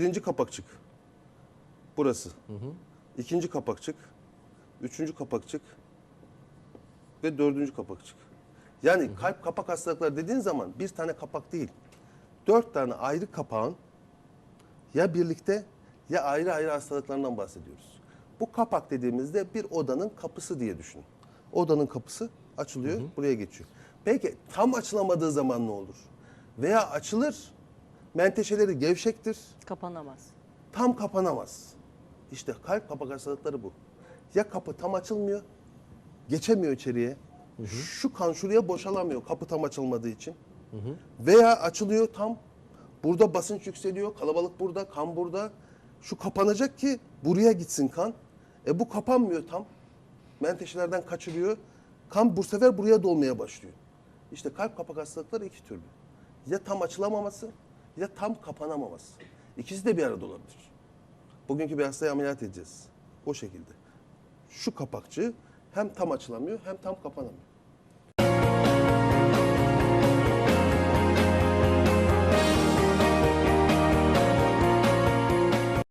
Birinci kapakçık. Burası. İkinci kapakçık. Üçüncü kapakçık. Ve dördüncü kapakçık. Yani kalp kapak hastalıkları dediğin zaman bir tane kapak değil. Dört tane ayrı kapağın ya birlikte ya ayrı ayrı hastalıklarından bahsediyoruz. Bu kapak dediğimizde bir odanın kapısı diye düşünün. Odanın kapısı açılıyor, buraya geçiyor. Peki tam açılamadığı zaman ne olur? Veya açılır, menteşeleri gevşektir, Kapanamaz. tam kapanamaz. İşte kalp kapak hastalıkları bu. Ya kapı tam açılmıyor, geçemiyor içeriye. Şu kan şuraya boşalamıyor kapı tam açılmadığı için. Veya açılıyor tam. Burada basınç yükseliyor, kalabalık burada, kan burada. Şu kapanacak ki buraya gitsin kan. E bu kapanmıyor tam. Menteşelerden kaçırıyor. Kan bu sefer buraya dolmaya başlıyor. İşte kalp kapak hastalıkları iki türlü. Ya tam açılamaması ya tam kapanamaması. İkisi de bir arada olabilir. Bugünkü bir hastayı ameliyat edeceğiz. O şekilde. Şu kapakçı hem tam açılamıyor hem tam kapanamıyor.